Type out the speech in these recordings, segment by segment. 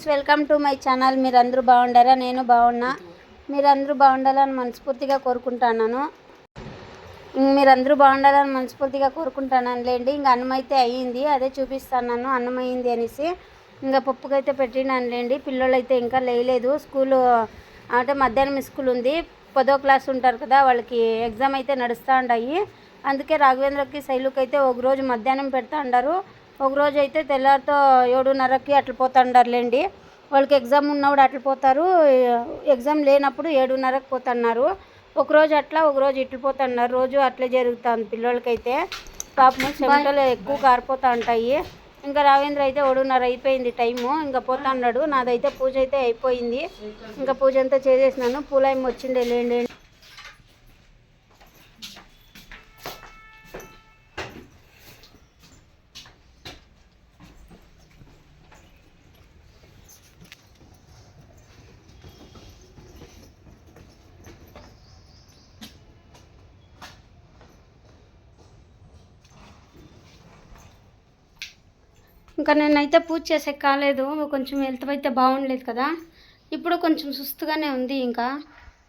Friends welcome to my channel. మీరందరూ బాగుండారా? నేను బాగున్నా. మీరందరూ బాగుండాలని మనస్ఫూర్తిగా కోరుకుంటున్నాను. మీరందరూ బాగుండాలని మనస్ఫూర్తిగా కోరుకుంటున్నాను లేండి. ఇంకా అన్నం అయితే అయ్యింది. అదే చూపిస్తున్నాను. అన్నం అయ్యింది అనేసి ఇంకా పప్పుకైతే పెట్టినాను లేండి. పిల్లలు అయితే ఇంకా లేయలేదు. స్కూలు అంటే మధ్యాహ్నం స్కూల్ ఉంది. పదో క్లాస్ ఉంటారు కదా వాళ్ళకి ఎగ్జామ్ అయితే నడుస్తూ ఉంటాయి అందుకే రాఘవేంద్రకి శైలుకి అయితే ఒక రోజు మధ్యాహ్నం పెడతా ఉండారు ఒక రోజు అయితే తెల్లారితో ఏడున్నరకి అట్లా పోతుండారులేండి. వాళ్ళకి ఎగ్జామ్ ఉన్నప్పుడు అట్లా పోతారు. ఎగ్జామ్ లేనప్పుడు ఏడున్నరకు పోతున్నారు. ఒక రోజు అట్లా ఒక రోజు ఇట్లు పోతున్నారు. రోజు అట్లే జరుగుతుంది పిల్లలకైతే పాపం చెమటలు ఎక్కువ కారిపోతూ ఉంటాయి ఇంకా రావేంద్ర అయితే ఒకడున్నర అయిపోయింది టైము. ఇంకా పోతా ఉన్నాడు నాదైతే పూజ అయితే అయిపోయింది. ఇంకా పూజ అంతా చేసేసినాను. పూలయం వచ్చిండే లేండి. ఇంకా నేనైతే పూజ చేసే కాలేదు కొంచెం హెల్త్ అయితే బాగుండలేదు కదా. ఇప్పుడు కొంచెం సుస్తుగానే ఉంది ఇంకా.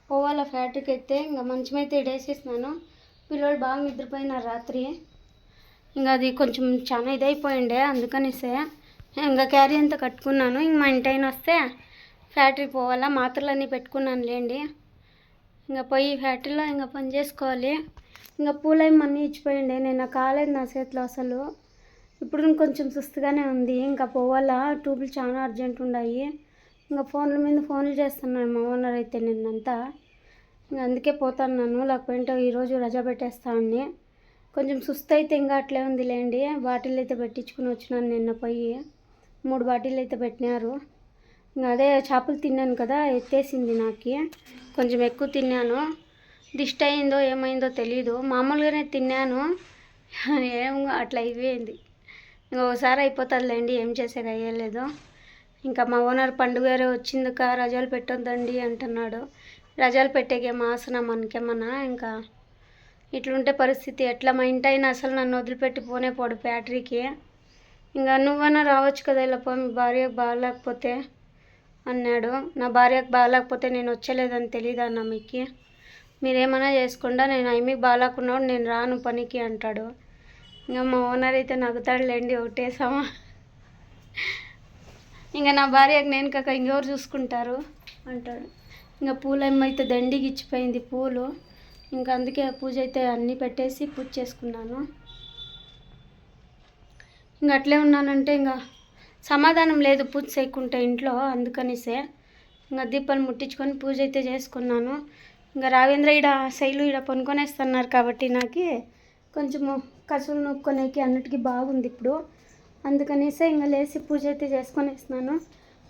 పోవాల ఫ్యాక్టరీకి అయితే ఇంకా మంచం అయితే ఇడేసేసినాను. పిల్లలు బాగా నిద్రపోయినారు రాత్రి. ఇంకా అది కొంచెం చాలా ఇదైపోయిండే అందుకనేసే ఇంకా క్యారీ అంతా కట్టుకున్నాను. ఇంక మా ఇంటి వస్తే ఫ్యాక్టరీ పోవాలా మాత్రలన్నీ పెట్టుకున్నాను లేండి. ఇంకా పోయి ఫ్యాక్టరీలో ఇంకా పని చేసుకోవాలి. ఇంకా పూలేం అన్నీ ఇచ్చిపోయిండే నేను కాలేదు నా చేతిలో అసలు. ఇప్పుడు కొంచెం సుస్తుగానే ఉంది. ఇంకా పోవాలా? ట్యూబ్లు చాలా అర్జెంట్ ఉన్నాయి ఇంకా ఫోన్ల మీద ఫోన్లు చేస్తున్నాను మా ఓనర్ అయితే నిన్నంతా. ఇంకా అందుకే పోతున్నాను. లేకపోతే ఈరోజు రజా పెట్టేస్తాను కొంచెం సుస్తు అయితే ఇంకా అట్లే ఉంది లేండి బాటిల్ అయితే పెట్టించుకుని వచ్చినాను నిన్న పోయి. మూడు బాటిల్ అయితే పెట్టినారు. ఇంకా అదే చేపలు తిన్నాను కదా ఎత్తేసింది నాకు. కొంచెం ఎక్కువ తిన్నాను. దిష్టి అయిందో ఏమైందో తెలీదు. మామూలుగానే తిన్నాను. ఏం అట్లా అయిపోయింది. ఇంకా ఒకసారి అయిపోతుందిలేండి ఏం చేసేది అయ్యలేదు ఇంకా మా ఓనర్ పండుగ వచ్చిందిక రజాలు పెట్టొద్దండి అంటున్నాడు. రజాలు పెట్టేకేం ఆసన మనకేమన్నా? ఇంకా ఇట్లుంటే పరిస్థితి ఎట్లా? మా ఇంటి అయినా అసలు నన్ను వదిలిపెట్టి పోనే పోడు బ్యాటరీకి ఇంకా నువ్వన్నా రావచ్చు కదా ఇలా పో మీ భార్యకు బాగాలేకపోతే అన్నాడు. నా భార్యకు బాగాలేకపోతే నేను వచ్చలేదని తెలియదు అన్న మీకు? మీరేమైనా చేసుకుండా నేను ఐమికి బాగాలేకున్నాడు నేను రాను పనికి అంటాడు. ఇంకా మా ఓనర్ అయితే నవ్వుతాడులేండి ఒకటేసామా. ఇంకా నా భార్యకు నేను కాక ఇంకెవరు చూసుకుంటారు? అంటాడు. ఇంకా పూలేమో అయితే దండికి ఇచ్చిపోయింది పూలు. ఇంకా అందుకే పూజ అయితే అన్నీ పెట్టేసి పూజ చేసుకున్నాను. ఇంకా అట్లే ఉన్నానంటే ఇంకా సమాధానం లేదు పూజ చేయకుంటే ఇంట్లో అందుకనిసే ఇంకా దీపాలు ముట్టించుకొని పూజ అయితే చేసుకున్నాను. ఇంకా రావేంద్ర ఈడ శైలు ఈడ పనుకొనేస్తున్నారు కాబట్టి నాకు కొంచెము కసులు నొక్కునేకి అన్నిటికీ బాగుంది ఇప్పుడు. అందుకనేసే ఇంకా లేచి పూజ అయితే చేసుకొనేస్తున్నాను.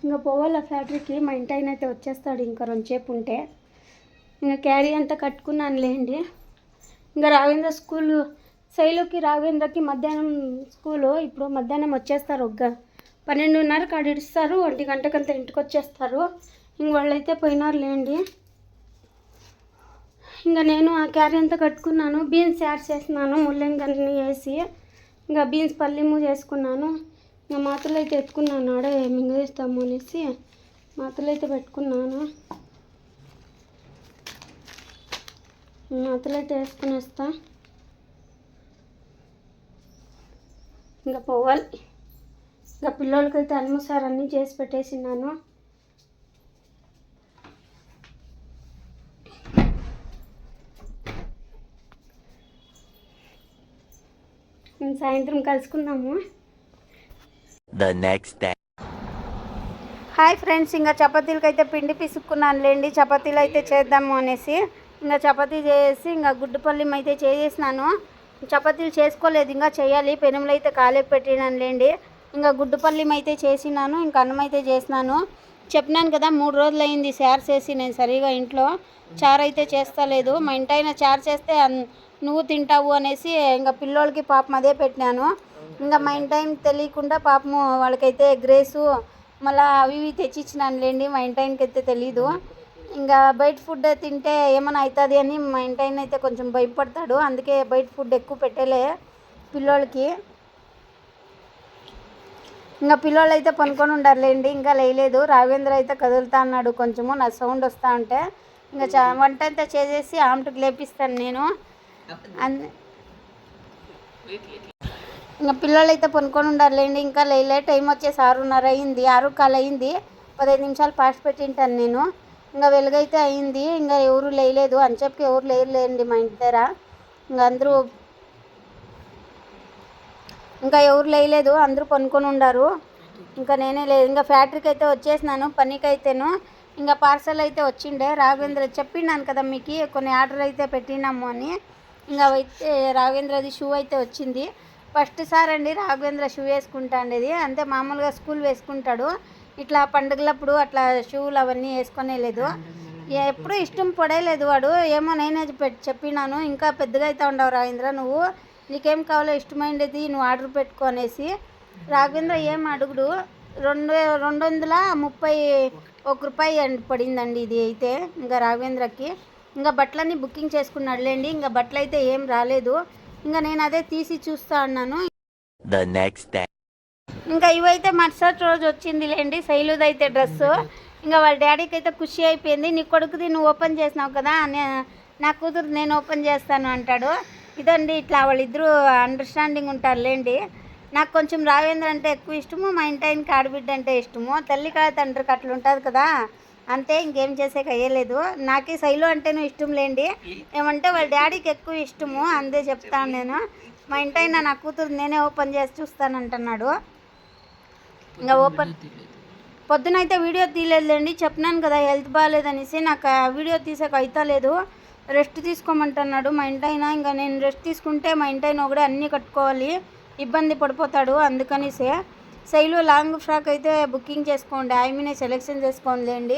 ఇంకా పోవాల ఫ్యాక్టరీకి? మా ఇంటి ఆయన అయితే వచ్చేస్తాడు ఇంకా రెండుసేపు ఉంటే. ఇంకా క్యారీ అంతా కట్టుకున్నాను లేండి. ఇంకా రావేంద్ర స్కూలు శైలుకి రాఘవేంద్రకి మధ్యాహ్నం స్కూలు ఇప్పుడు మధ్యాహ్నం వచ్చేస్తారు ఒక్క పన్నెండున్నర కాడ ఒంటి గంటకంతా ఇంటికి వచ్చేస్తారు ఇంక వాళ్ళైతే పోయినారు లేండి. ఇంకా నేను ఆ క్యారీ అంతా కట్టుకున్నాను బీన్స్ యాడ్ చేస్తున్నాను ముల్లంగల్ని వేసి. ఇంకా బీన్స్ పల్లిము చేసుకున్నాను. ఇంకా మాత్రలు అయితే ఎత్తుకున్నాను ఆడ మింగేస్తాము అనేసి మాత్రలు అయితే పెట్టుకున్నాను. మాత్రలు అయితే వేసుకునేస్తా ఇంకా పోవాలి. ఇంకా పిల్లలకైతే అల్మసార్ అన్నీ చేసి పెట్టేసినాను సాయంత్రం కలుసుకుందాము. The next day. Hi friends ఇంకా చపాతీలకి అయితే పిండి పిసుక్కున్నాను లేండి చపాతీలు అయితే చేద్దాము అనేసి ఇంకా చపాతీ చేసి ఇంకా గుడ్డుపల్లి అయితే చేసేసినాను. చపాతీలు చేసుకోలేదు ఇంకా చేయాలి. పెనుములు అయితే కాలేపు పెట్టినాను లేండి ఇంకా గుడ్డుపల్లి అయితే చేసినాను ఇంకా అన్నం అయితే చేసినాను. చెప్పినాను కదా మూడు రోజులు అయింది చారు చేసి నేను సరిగా ఇంట్లో చారు అయితే చేస్తలేదు. మా ఇంటి అయినా చారు చేస్తే నువ్వు తింటావు అనేసి ఇంకా పిల్లోళ్ళకి పాపం అదే పెట్టినాను. ఇంకా మా టైం తెలియకుండా పాపము వాళ్ళకైతే గ్రేసు మళ్ళీ అవి ఇవి తెచ్చిచ్చినాను లేండి మా ఇంటి ఆయనకి అయితే తెలీదు. ఇంకా బయట ఫుడ్ తింటే ఏమైనా అవుతుంది అని మా ఇంటి ఆయన అయితే కొంచెం భయపడతాడు. అందుకే బయట ఫుడ్ ఎక్కువ పెట్టలే పిల్లోళ్ళకి. ఇంకా పిల్లోళ్ళు అయితే పనుకొని ఉండారులేండి ఇంకా లేయలేదు. రాఘవేంద్ర అయితే కదులుతా అన్నాడు కొంచెము నా సౌండ్ వస్తూ ఉంటే. ఇంకా చ వంట అంతా చేసేసి ఆమెకు లేపిస్తాను నేను. ఇంకా పిల్లలు అయితే పనుకొని ఉండారులేండి. ఇంకా లేలే టైం వచ్చేసి ఆరున్నర అయింది. ఆరు కాలు అయింది. పదహైదు నిమిషాలు పాస్ట్ పెట్టింటాను నేను. ఇంకా వెలుగైతే అయింది. ఇంకా ఎవరు లేయలేదు అని చెప్పి ఎవరు లేరులేండి మా ఇంటి దగ్గర. ఇంకా అందరూ ఇంకా ఎవరు లేయలేదు అందరూ పనుకొని ఉండారు. ఇంకా నేనే లేదు ఇంకా ఫ్యాక్టరీకి అయితే వచ్చేసినాను. పనికి అయితేను ఇంకా పార్సల్ అయితే వచ్చిండే. రాఘవేంద్ర చెప్పినాను కదా మీకు. కొన్ని ఆర్డర్ అయితే పెట్టినాము అని. ఇంకా అయితే రాఘవేంద్రది షూ అయితే వచ్చింది. ఫస్ట్ సార్ అండి రాఘవేంద్ర షూ వేసుకుంటా ఉండేది అంతే మామూలుగా స్కూల్ వేసుకుంటాడు. ఇట్లా పండుగలప్పుడు అట్లా షూలు అవన్నీ వేసుకునే లేదు. ఎప్పుడు ఇష్టం పడేయలేదు వాడు. ఏమో నేనే చెప్పినాను. ఇంకా పెద్దగా అయితే ఉండవు రాఘవేంద్ర నువ్వు. నీకేం కావాలో ఇష్టమైనది నువ్వు ఆర్డర్ పెట్టుకో అనేసి. రాఘవేంద్ర ఏం అడుగుడు. రెండు రెండు వందల ముప్పై ఒక రూపాయి అండి పడిందండి ఇది అయితే. ఇంకా రాఘవేంద్రకి. ఇంకా బట్టలన్నీ బుకింగ్ చేసుకున్నాడులేండి ఇంకా బట్టలు అయితే ఏం రాలేదు. ఇంకా నేను అదే తీసి చూస్తా day. ఇంకా ఇవైతే మరుసటి రోజు వచ్చింది లేండి శైలుది అయితే డ్రెస్ ఇంకా వాళ్ళ డాడీకి అయితే ఖుషి అయిపోయింది నీ కొడుకుది నువ్వు ఓపెన్ చేసినావు కదా నే- కూతురు నేను ఓపెన్ చేస్తాను అంటాడు. ఇదండి ఇట్లా వాళ్ళిద్దరూ అండర్స్టాండింగ్ ఉంటారు లేండి నాకు కొంచెం రావేంద్ర అంటే ఎక్కువ ఇష్టము మా ఇంటి ఆయనకి ఆడబిడ్డ అంటే ఇష్టము. తల్లి కాడ తండ్రికి అట్లా ఉంటుంది కదా. అంతే ఇంకేం చేసేకి అయ్యలేదు. నాకే శైలు అంటేనే ఇష్టం లేండి. ఏమంటే వాళ్ళ డాడీకి ఎక్కువ ఇష్టము అందే చెప్తాను నేను. మా ఇంటి ఆయన నా కూతురు నేనే ఓపెన్ చేసి చూస్తానంటున్నాడు. ఇంకా ఓపెన్ పొద్దునైతే వీడియో తీయలేదులేండి. చెప్పినాను కదా హెల్త్ బాగాలేదనేసి నాకు ఆ వీడియో తీసాక అయితా లేదు. రెస్ట్ తీసుకోమంటున్నాడు మా ఇంటైనా. ఇంకా నేను రెస్ట్ తీసుకుంటే మా ఇంటైనా ఒకడే అన్నీ కట్టుకోవాలి. ఇబ్బంది పడిపోతాడు అందుకనిసే. శైలు లాంగ్ ఫ్రాక్ అయితే బుకింగ్ చేసుకోండి. ఆమెనే సెలెక్షన్ చేసుకోండిలేండి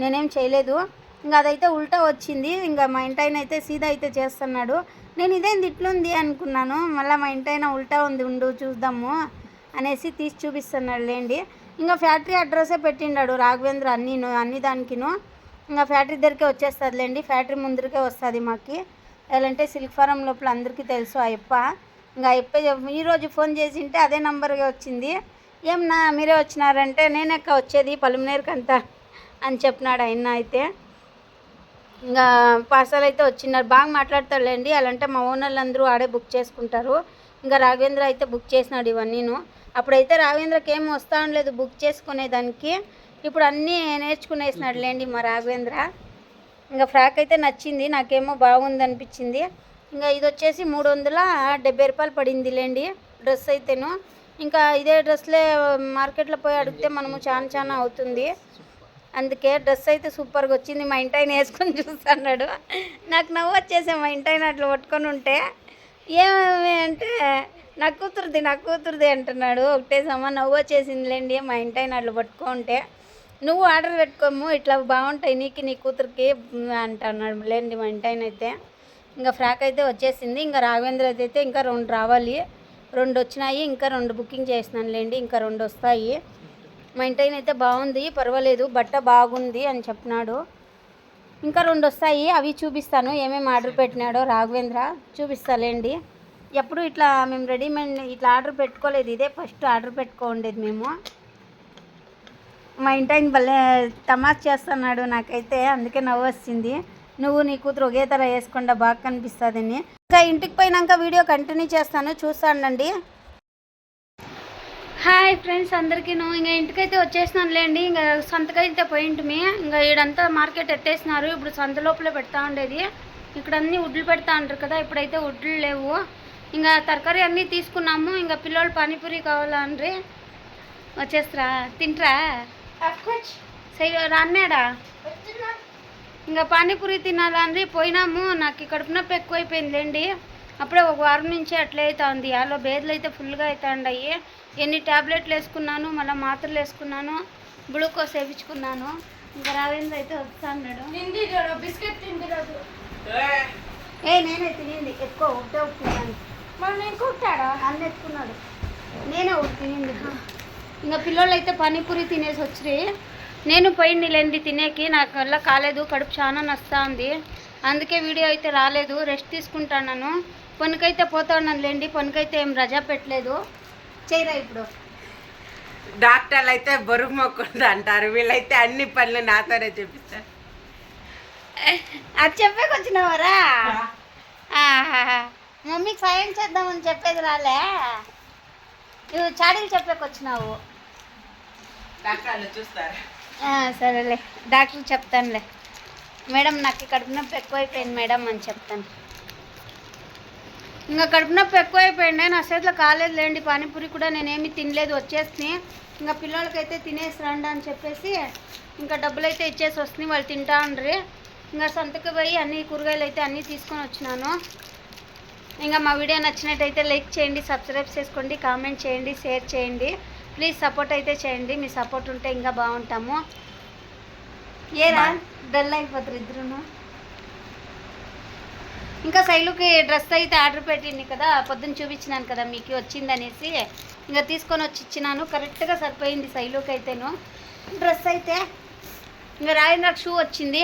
నేనేం చేయలేదు. ఇంకా అదైతే ఉల్టా వచ్చింది. ఇంకా మా ఇంటైన అయితే సీదా అయితే చేస్తున్నాడు. నేను ఇదేంది ఇట్లుంది అనుకున్నాను. మళ్ళీ మా ఇంటైన ఉల్టా ఉంది ఉండు చూద్దాము అనేసి తీసి చూపిస్తున్నాడు లేండి. ఇంకా ఫ్యాక్టరీ అడ్రస్సే పెట్టిండాడు రాఘవేంద్ర అన్ని అన్ని దానికిను. ఇంకా ఫ్యాక్టరీ దగ్గరికే వచ్చేస్తుందిలేండి ఫ్యాక్టరీ ముందరికే వస్తుంది మాకు. ఎలాంటే సిల్క్ ఫారం లోపల అందరికీ తెలుసు ఆ అప్ప ఇంకా ఆ ఈరోజు ఫోన్ చేసింటే అదే నంబర్గా వచ్చింది. ఏం నా మీరే వచ్చినారంటే నేనెక్క వచ్చేది పలుమనేరుకంతా. అని చెప్పినాడు ఆయన అయితే. ఇంకా పార్సల్ అయితే వచ్చినారు బాగా మాట్లాడతాడులేండి. అలాంటే మా ఓనర్లు అందరూ ఆడే బుక్ చేసుకుంటారు. ఇంకా రాఘవేంద్ర అయితే బుక్ చేసినాడు ఇవన్నీను. అప్పుడైతే రాఘవేంద్రకి ఏం వస్తా ఉండలేదు బుక్ చేసుకునేదానికి ఇప్పుడు అన్నీ నేర్చుకునేసినాడు లేండి మా రాఘవేంద్ర. ఇంకా ఫ్రాక్ అయితే నచ్చింది. నాకేమో బాగుంది అనిపించింది ఇంకా ఇది వచ్చేసి మూడు వందల డెబ్బై రూపాయలు పడింది లేండి డ్రెస్ అయితేను. ఇంకా ఇదే డ్రెస్లే మార్కెట్లో పోయి అడిగితే మనము చాలా చాలా అవుతుంది. అందుకే డ్రెస్ అయితే సూపర్గా వచ్చింది. మా ఇంటి ఆయన వేసుకొని చూస్తున్నాడు. నాకు నవ్వు వచ్చేసే మా ఇంటి ఆయన అట్లా పట్టుకొని ఉంటే ఏమేమి అంటే నా కూతురుది నా కూతురుది అంటున్నాడు. ఒకటే సమ నవ్వు వచ్చేసిందిలేండి. మా ఇంటి ఆయన అట్లా పట్టుకుంటే నువ్వు ఆర్డర్ పెట్టుకోము ఇట్లా బాగుంటాయి నీకు నీ కూతురికి అంటున్నాడు లేండి మా ఇంటి ఆయన అయితే. ఇంకా ఫ్రాక్ అయితే వచ్చేసింది. ఇంకా రాఘవేంద్ర అయితే ఇంకా రెండు రావాలి. రెండు వచ్చినాయి. ఇంకా రెండు బుకింగ్ చేసినాను లేండి ఇంకా రెండు వస్తాయి. మా ఇంటి అయితే బాగుంది పర్వాలేదు బట్ట బాగుంది అని చెప్పినాడు. ఇంకా రెండు వస్తాయి అవి చూపిస్తాను ఏమేమి ఆర్డర్ పెట్టినాడో రాఘవేంద్ర చూపిస్తాలేండి. ఎప్పుడు ఇట్లా మేము రెడీమేడ్ ఇట్లా ఆర్డర్ పెట్టుకోలేదు ఇదే ఫస్ట్ ఆర్డర్ పెట్టుకోండేది మేము. మా ఇంటి భలే తమాష్ చేస్తున్నాడు నాకైతే అందుకే నవ్వు వచ్చింది. నువ్వు నీ కూతురు ఒకే తర వేసుకుండా బాగా కనిపిస్తుందని. ఇంకా ఇంటికి పోయినాక వీడియో కంటిన్యూ చేస్తాను చూస్తానండి హాయ్ ఫ్రెండ్స్ అందరికీ నువ్వు ఇంకా ఇంటికైతే వచ్చేసినాను లేండి ఇంకా సంతకైతే పోయింటిమి. ఇంకా ఈడంతా మార్కెట్ ఎత్తేసినారు. ఇప్పుడు సంత లోపల పెడతా ఉండేది. ఇక్కడ అన్ని ఉడ్లు పెడతా ఉంటారు కదా ఇప్పుడైతే ఉడ్లు లేవు. ఇంకా తరకారీ అన్నీ తీసుకున్నాము. ఇంకా పిల్లోళ్ళు పానీపూరి కావాలా అండ్రి? వచ్చేస్తారా? తింట్రా? సై రాన్నాడా? ఇంకా పానీపూరి తినాలా అండి పోయినాము. నాకు కడుపు నొప్పి ఎక్కువైపోయిందిలేండి. అప్పుడే ఒక వారం నుంచి అట్లే అవుతుంది. అలా బేదలు అయితే ఫుల్గా అవుతాయి ఎన్ని టాబ్లెట్లు వేసుకున్నాను మళ్ళీ మాత్రలు వేసుకున్నాను గ్లూకోజ్ వేయించుకున్నాను. ఇంకా రావేంద్ర అయితే వస్తాడు బిస్కెట్ తింది రోజు ఏ నేనే తినింది. ఎక్కువ ఒకటే ఉట్టుకున్నాను మరి నేను కుట్టాడా? అన్న ఎత్తుకున్నాడు. నేనే ఒకటి తినింది. ఇంకా పిల్లోళ్ళు అయితే పానీపూరి తినేసి వచ్చి నేను పోయింది లేండి తినేకి. నాకు వల్ల కాలేదు కడుపు చాలా నస్తా ఉంది అందుకే వీడియో అయితే రాలేదు. రెస్ట్ తీసుకుంటాను పనికైతే పోతాను లేండి పనికైతే ఏం రజా పెట్టలేదు. చేయరా ఇప్పుడు? డాక్టర్లు అయితే బరువు మొక్కుంది అంటారు వీళ్ళైతే అన్ని పనులు నాతోనే చేపిస్తారు. అది చెప్పేకి వచ్చినావరా ఆహాహా. మమ్మీకి సాయం చేద్దామని చెప్పేది రాలే. నువ్వు చాడీలు చెప్పేకి వచ్చినావు డాక్టర్లు చూస్తారు. సరేలే. డాక్టర్ చెప్తానులే. మేడం నాకు కడుపు నొప్పి ఎక్కువైపోయింది మేడం అని చెప్తాను. ఇంకా కడుపు నొప్పి ఎక్కువైపోయింది నా చేతిలో కాలేదు లేండి పానీపూరి కూడా నేనేమి తినలేదు వచ్చేసి ఇంకా పిల్లలకైతే తినేసి రండి అని చెప్పేసి ఇంకా డబ్బులు అయితే ఇచ్చేసి వస్తుంది వాళ్ళు తింటా ఉండ్రి. ఇంకా సంతకు పోయి అన్ని కూరగాయలు అయితే అన్నీ తీసుకొని వచ్చినాను. ఇంకా మా వీడియో నచ్చినట్టయితే లైక్ చేయండి సబ్స్క్రైబ్ చేసుకోండి కామెంట్ చేయండి షేర్ చేయండి. ప్లీజ్ సపోర్ట్ అయితే చేయండి మీ సపోర్ట్ ఉంటే ఇంకా బాగుంటాము. ఏరా? డల్ అయిపోతారు ఇద్దరును. ఇంకా శైలుకి డ్రెస్ అయితే ఆర్డర్ పెట్టింది కదా పొద్దున్న చూపించినాను కదా మీకు వచ్చిందనేసి ఇంకా తీసుకొని వచ్చి ఇచ్చినాను. కరెక్ట్గా సరిపోయింది శైలుకి అయితేను డ్రెస్ అయితే ఇంకా రాజేంద్రకు షూ వచ్చింది.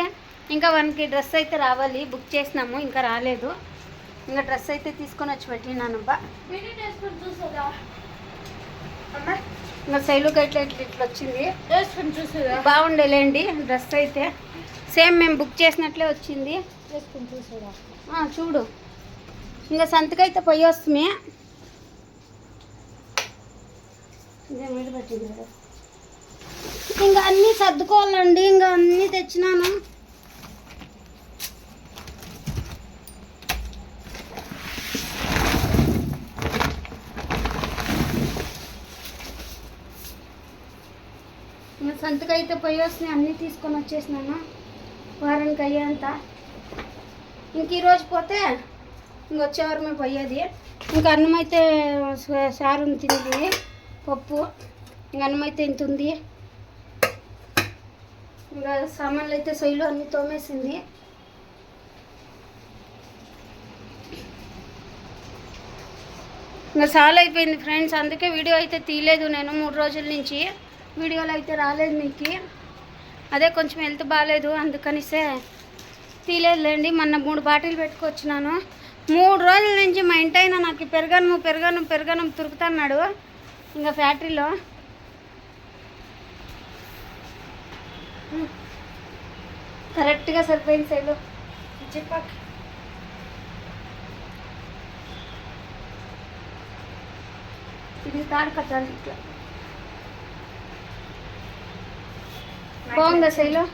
ఇంకా వన్కి డ్రెస్ అయితే రావాలి బుక్ చేసినాము ఇంకా రాలేదు. ఇంకా డ్రెస్ అయితే తీసుకొని వచ్చి పెట్టినాను బా. ఇంకా శైలుకి ఇట్లా ఇట్లా ఇట్లా వచ్చింది. బాగుండేలేండి డ్రెస్ అయితే. సేమ్ మేము బుక్ చేసినట్లే వచ్చింది. ఆ, చూడు. ఇంకా సంతకైతే పోయి వస్తుంది. ఇంకా అన్నీ సర్దుకోవాలండి. ఇంకా అన్నీ తెచ్చినాను. ఇంకా సంతకైతే పోయి వస్తున్నాయి. అన్నీ తీసుకొని వచ్చేసినాను. వారానికి అయ్యేంత. ఇంక ఈరోజు పోతే ఇంక వచ్చేవారు మేము పోయేది. ఇంకా అన్నం అయితే సారు తింది పప్పు. ఇంక అన్నం అయితే ఇంత ఉంది. ఇంకా సామాన్లు అయితే సొయ్యలు అన్నీ తోమేసింది. ఇంకా చాలా అయిపోయింది ఫ్రెండ్స్. అందుకే వీడియో అయితే తీయలేదు నేను మూడు రోజుల నుంచి. వీడియోలు అయితే రాలేదు మీకు. అదే కొంచెం హెల్త్ బాగాలేదు అందుకనిసే తీలేదులేండి మొన్న మూడు బాటిల్ పెట్టుకొచ్చినాను. మూడు రోజుల నుంచి మా ఇంటైన నాకు పెరగను పెరగను పెరగను తురుకుతున్నాడు. ఇంకా ఫ్యాక్టరీలో. కరెక్ట్గా సరిపోయింది సైలు. చెప్పాక. ఇది తాడు కట్టాలి ఇట్లా. బాగుందా శైలో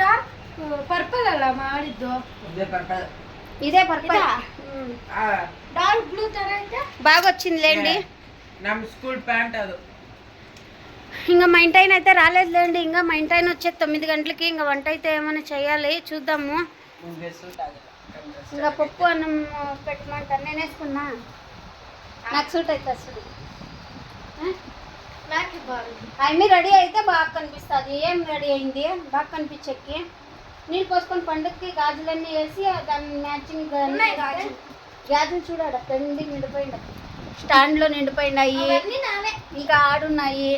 డా ಪರ್ಪಲ್ ಅಲ್ಲ ಮಾಡಿದ್ದು ఇదే పర్పల్ ಡಾರ್ಕ್ ಬ್ಲೂ ತರ ಐತೆ బాగా వచ్చిందిలేండి ನಮ್ಮ ಸ್ಕೂಲ್ ಪ್ಯಾಂಟ್ ಅದು ఇంకా మా ఇంటి ఆయన అయితే రాలేదులేండి ఇంకా మా ఇంటి ఆయన వచ్చే తొమ్మిది గంటలకి ఇంకా వంట అయితే ఏమైనా చేయాలి చూద్దాము ಮುಂದೆ ಸೂಟ್ ಆಗಲ್ಲ ఇంకా పప్పు అన్నం పెట్టమంటాను నేను వేసుకున్నా నాకు సూట్ అయితే అసలు ನಾಲ್ಕು ಬಾರು అన్నీ రెడీ అయితే బాగా కనిపిస్తుంది ఏం రెడీ అయింది బాగా కనిపించక్కి నీళ్ళు పోసుకొని పండుగకి గాజులన్నీ వేసి దాన్ని మ్యాచింగ్ గాజులు. చూడాడు పెండి నిండిపోయింది స్టాండ్లో నిండిపోయినాయి. ఇంకా ఆడున్నాయి.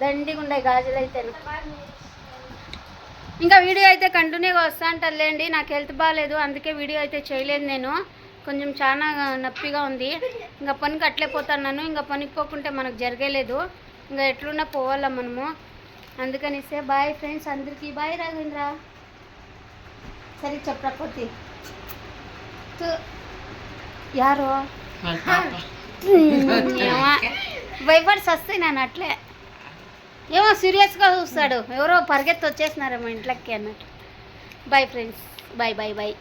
దండిగా ఉన్నాయి గాజులు అయితే. ఇంకా వీడియో అయితే కంటిన్యూగా వస్తా అంటారులేండి నాకు హెల్త్ బాగాలేదు అందుకే వీడియో అయితే చేయలేదు నేను. కొంచెం చాలా నొప్పిగా ఉంది. ఇంకా పనికి అట్లే పోతున్నాను. ఇంకా పనికి పోకుంటే మనకు జరగలేదు. ఇంకా ఎట్లున్నా పోవాలా మనము. అందుకనిసే బాయ్ ఫ్రెండ్స్ అందరికీ బాయ్ రాఘవేంద్ర. సరే చెప్పకపోతే యారో ఏమో భయపడి వస్తాయి నేను అట్లే ఏమో సీరియస్గా చూస్తాడు ఎవరో పరిగెత్తి వచ్చేసినారేమో ఇంట్లోకి అన్నట్టు bye friends bye bye bye